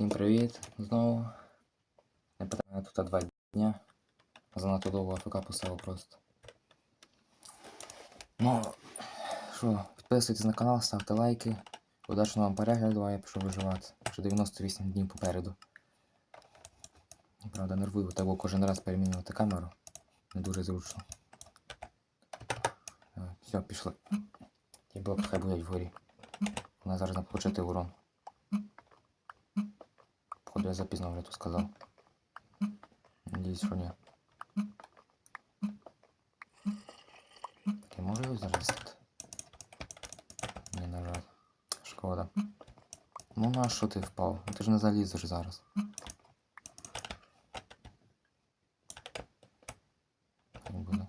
Всім привіт знову. Не питаю тут два дня. Занадто довго АФК поставив просто. Ну, що, підписуйтесь на канал, ставте лайки. Удачного вам перегляду, а я пішов виживати. Вже 98 днів попереду. Правда, нервую, треба кожен раз перемінювати камеру. Не дуже зручно. Все, пішли. Ті блоки хай будуть вгорі. Вона зараз получити урон. Походу я запізно вже тут сказав. Надіюсь, що ні. Так, я можу його зарестити? Ні, на жаль. Шкода. Ну на що ти впав? Ти ж не залізеш зараз. Не буде.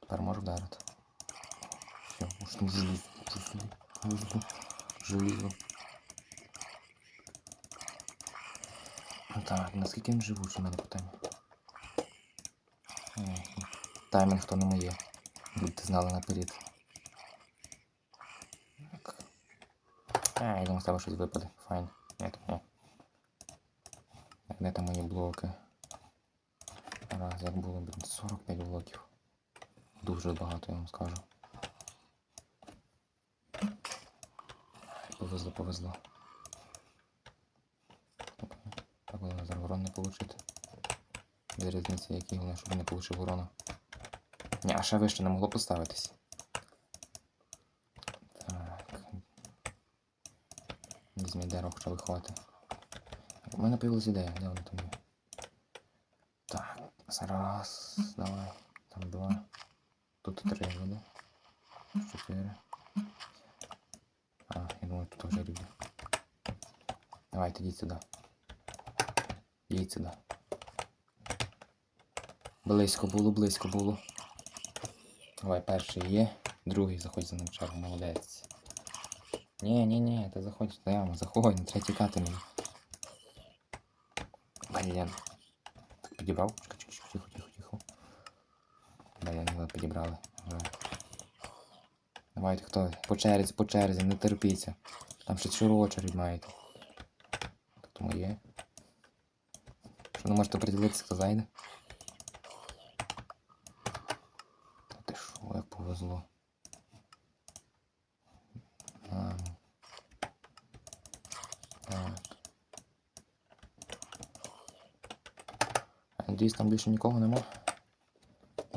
Тепер можу вдарити. Все, уж там желізо. Желізо. Желізо. Так, наскільки він живучий, мене питання. Таймінг то не моє. Будьте знали наперед. Так. А, я думаю, з щось випаде. Файн. Ні, то ні. Так, де там мої блоки? Раз, як було, блін, 45 блоків. Дуже багато, я вам скажу. Повезло, повезло. Головне зараз урон не получити. Без різниці, який головне, щоб не получив урона. Ні, а ще вище не могло поставитись. Так. Візьмі дерево, хоча б хвати. У мене появилась ідея, де воно там є? Так, раз, давай. Там два. Тут три буде. Чотири. А, я думаю, тут вже люди. Давайте, йдіть сюди. Йдіть сюди. Близько було, близько було. Давай, перший є, другий заходь за ним чергу, молодець. Ні, ні, ні, ти заходь прямо, заходь, не треба тікати мені. Блін. Так, підібрав? Тихо, тихо, тихо. Блін, його підібрали. Давайте, хто? По черзі, по черзі, не терпіться. Там ще цілу очередь маєте. Моє. Що не можете приділитися, хто зайде? Та ти що, як повезло. А. Так. Надіюсь, там більше нікого нема.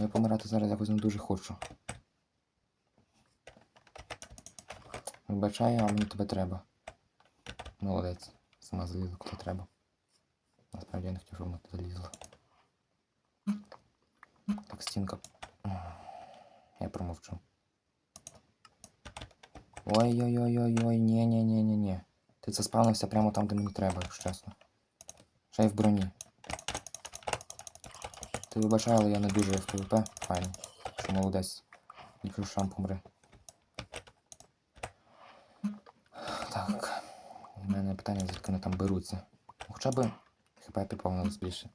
Я помирати зараз якось не дуже хочу. Вибачаю, а мені тебе треба. Молодець. Сама залізла, куди треба. Насправді я не хотів, щоб вона туди. Так, стінка. Я промовчу. Ой-ой-ой-ой-ой, ні-ні-ні-ні-ні. Ти це спавнився прямо там, де мені треба, якщо чесно. Ще й в броні. Ти вибачай, але я не дуже в ПВП. Файно. Що молодець. Якщо шам помре. Так. У мене питання, звідки вони там беруться. Хоча б хп поповнилось більше.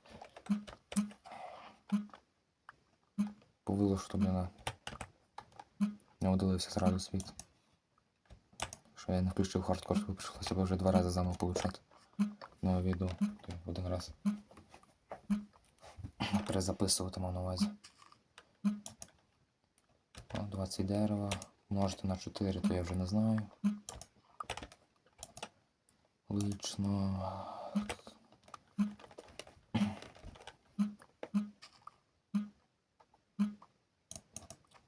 Повело, що мене не удивився зразу світ. Що я не хардкор, що прийшлося б вже два рази заново получати. Нове відео. Один раз. Перезаписувати мав на увазі. О, 20 дерева. Множити на 4, то я вже не знаю. Лично.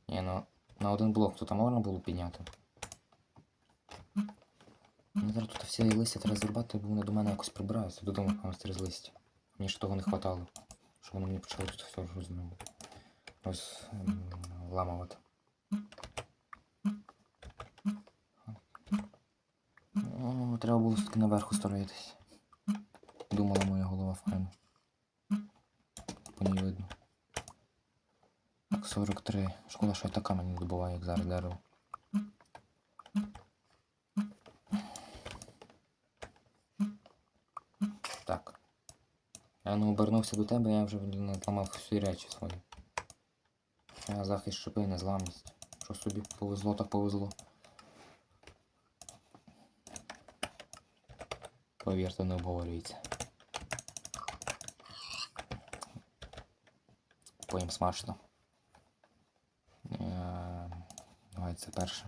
Ні, ну на один блок тут можна було підняти. Мені зараз тут всі листя треба зрубати, бо вони до мене якось прибираються додому прямо через листя. Мені ж того не хватало, що вони мені почали тут все ем. Ну, треба було все-таки наверху строїтись. Думала моя голова файно. По ній видно. Так, 43. Шкода, що я така мені добуває, як зараз дерево. Так. Я не обернувся до тебе, я вже блін, зламав всі речі свої. Я захист шипи, незламність. Що собі повезло, так повезло. Повірте, не обговорюється. Поїм смачно. Е, Давай це перше.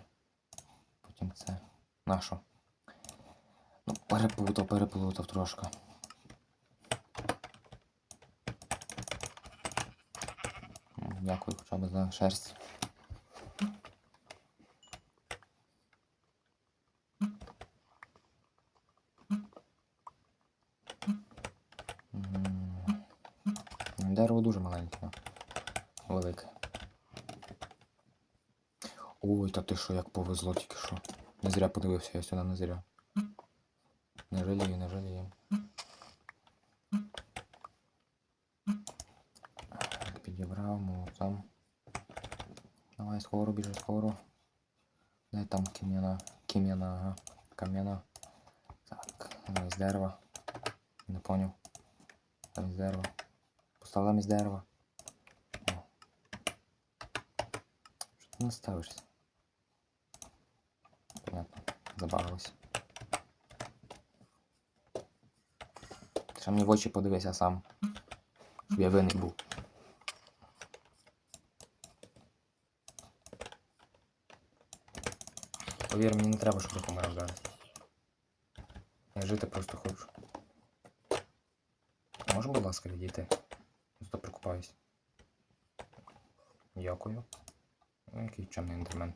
Потім це. Нащо? Ну, переплутав, переплутав трошки. Дякую хоча б за шерсть. Дерево дуже маленьке. Велике. Ой, та ти що, як повезло тільки що. Не зря подивився я сюди, не зря. Не жалію, не жалію. Підібрав, ну там. Давай скоро біжи, скоро. Де там кім'яна? Кім'яна, ага. Кам'яна. Так, замість дерева. Не поняв. Замість дерева. Постав замість дерева. Що ти не ставишся? Забавилось. Ти мені в очі подивися сам. Щоб я винний був. Повір, мені не треба, щоб ти помирав зараз. Я жити просто хочу. А Можеш, будь ласка, відійти? Зато прикупаюсь. Дякую. Ну, Який чемний ендермен.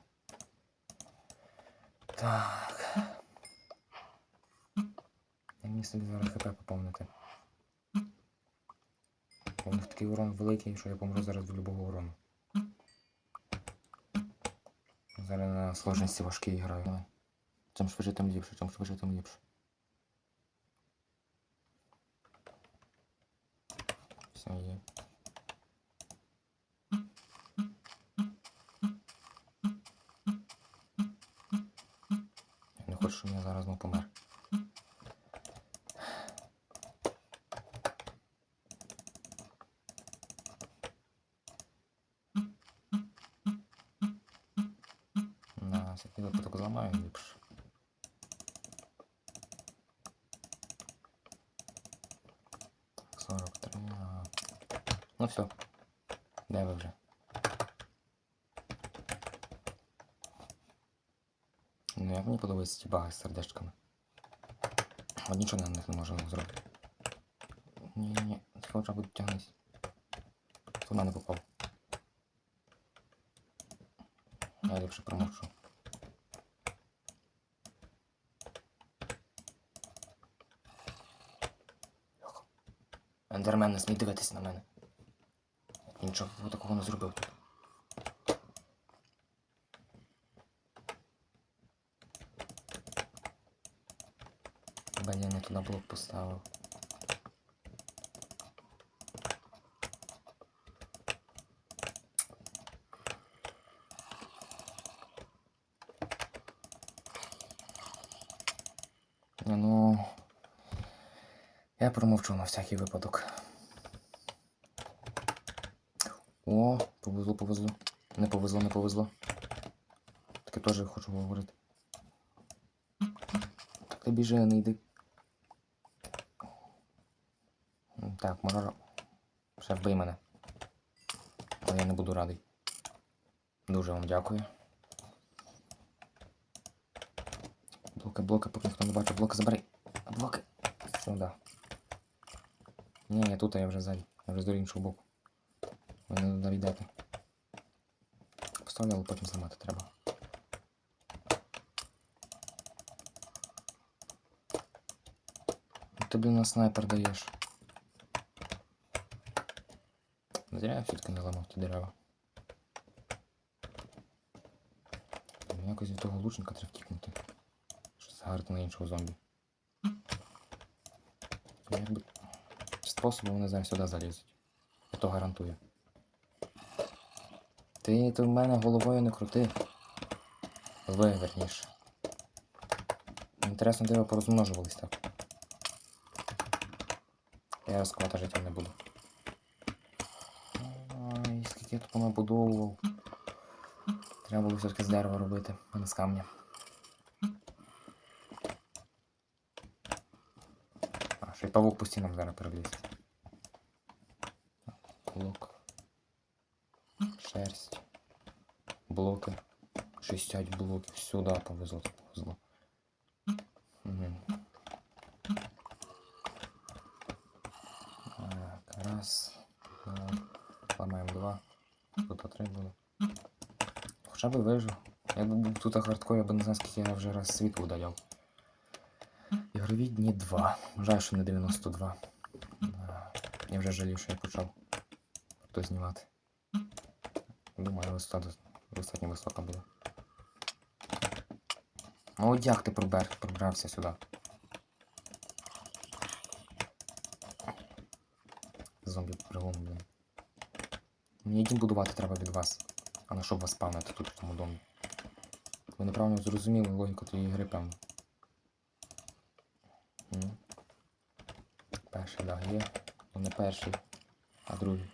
Так. Як мені собі зараз хп поповнити? У них такий урон великий, що я помру зараз до любого урону. Зараз на сложності важкій граю. Чим швидше, тим ліпше, чим швидше, тим ліпше. Все є. Всякий випадок зламаю ліпше. Так, 43. Ага. Ну все. Де ви вже? Ну як мені подобаються ці баги з сердечками. От нічого на них не можу зробити. Ні-ні, ти хоча б тягнись. Хто в мене попав? Я ліпше промовчу. Ендермен, не смій дивитись на мене. Нічого такого не зробив тут. Блін, я не туди блок поставив. Ні, ну. Я промовчу на всякий випадок. О, повезло, повезло. Не повезло, не повезло. Таке теж хочу говорити. Так ти біжи, не йди. Так, Марара. Ще вбий мене. Але я не буду радий. Дуже вам дякую. Блоки, блоки, поки ніхто не бачить. Блоки забирай. Блоки. Сюди. Ні, я тут, я вже ззаді. Я вже з іншого боку. Ви не. Поставлю, але потім зламати треба. Ну, Ти, блін, на снайпер даєш. Зря я все-таки не ламав ті дерева. Якось від того лучника треба втікнути. Що загарити на іншого зомбі. Якби способом вони зараз сюди залізуть. Я то гарантую. Ти в мене головою не крути. Ви, верніше. Інтересно, де ви порозмножувались так. Я розквата життя не буду. Ой, скільки я тут понабудовував. Треба було все-таки з дерева робити, а не з камня. Ще павук по стінам зараз перелізти. Блок. Шерсть. Блоки. 60 блоків. Сюди повезло, повезло. Так, раз. Два. Два. Тут три було. Хоча б вижив. Я тут на хардкорі, я б не знаю, скільки я вже раз світло удаляв. Ігрові дні 2. Жаль, що не 92. Я вже жалів, що я почав то знімати. Думаю, висота дос- достатньо висока буде. Ну от як ти пробер, пробрався сюди? Зомбі пригон, блін. Мені дім будувати треба від вас. А на що вас спавнити тут в тому домі? Ви неправильно зрозуміли логіку тієї гри, певно. Перший да, є. Ну не перший, а другий.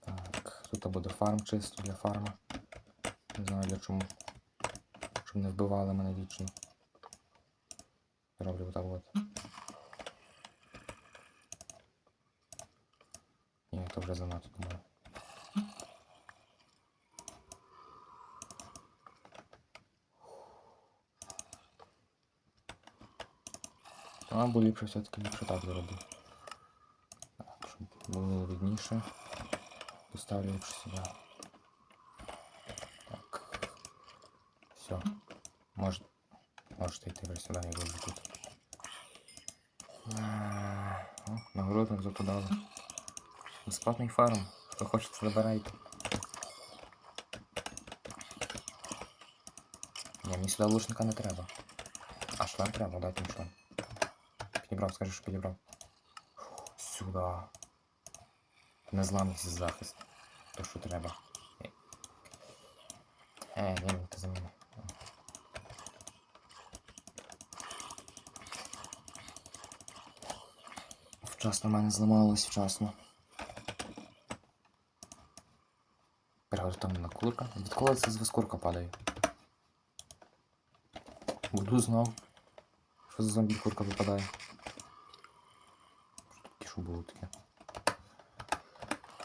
Так, тут буде фарм чисто для фарма. Не знаю для чому. Щоб не вбивали мене вічно. Роблю отак от. Ні, то вже занадто думаю. А, бо ліпше все-таки ліпше так зробив. Так, щоб було видніше. Поставлю ліпше сюди. Так. Все. Може, можете йти вже сюди, я роблю тут. А, О, нагородник заподали. Безплатний фарм. Хто хоче, забирайте. Ні, мені сюди лучника не треба. А шлем треба, дайте мені шлем. Підібрав, скажи, що підібрав. Сюди. Незламність захист. То, що треба. Е, ні, ти за мене. Вчасно в мене зламалось, вчасно. Приготовлена курка. Відколи це з курка падає? Буду знав. Що за зомбі курка випадає? Було таке?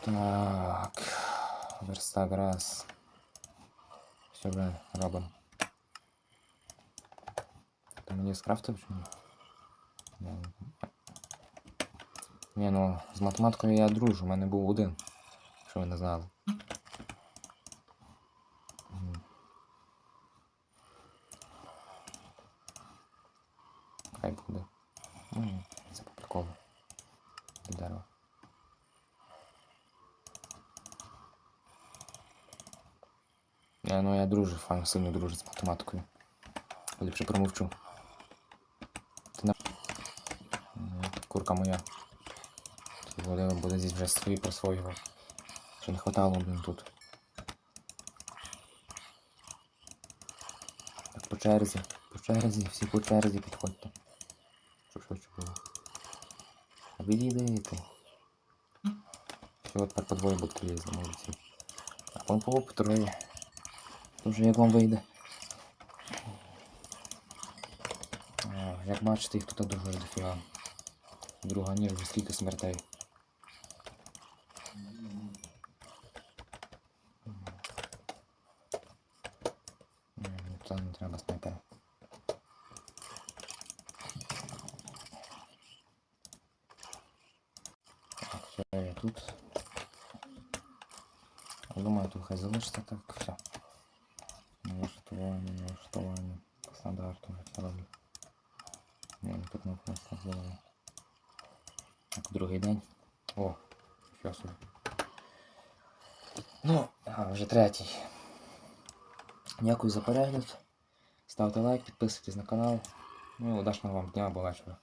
Так. Верстак раз. Все блин, робимо. Ти мені скрафтив чи? Ні. Ні, ну з математикою я дружу, у мене був один. Що ви не знали. Мгм. Хай буде. Ну, ні, це по приколу. Від дерева. Я, ну фан сильно дружу з математикою. Ліпше промовчу. Ти на... Курка моя. Тут буде, здесь вже свої присвоював. Що не хватало, блін, тут. Так, по черзі, по черзі, всі по черзі підходьте. Щоб швидше було. А відійдете. Все, от так по двоє будете лізти. А по по троє. Вже як вам вийде. Як бачите, їх тут дуже дофіга. Друга ні, вже скільки смертей. Ні, ні, не треба снайпера. Так, все, я тут. Думаю, тут хай залишиться так, все. Налаштування. По стандарту вже все роблю. Ні, не тут просто не. Так, другий день. О, що собі. Ну, а, вже третій. Дякую за перегляд. Ставте лайк, підписуйтесь на канал. Ну і удачного вам дня або вечора.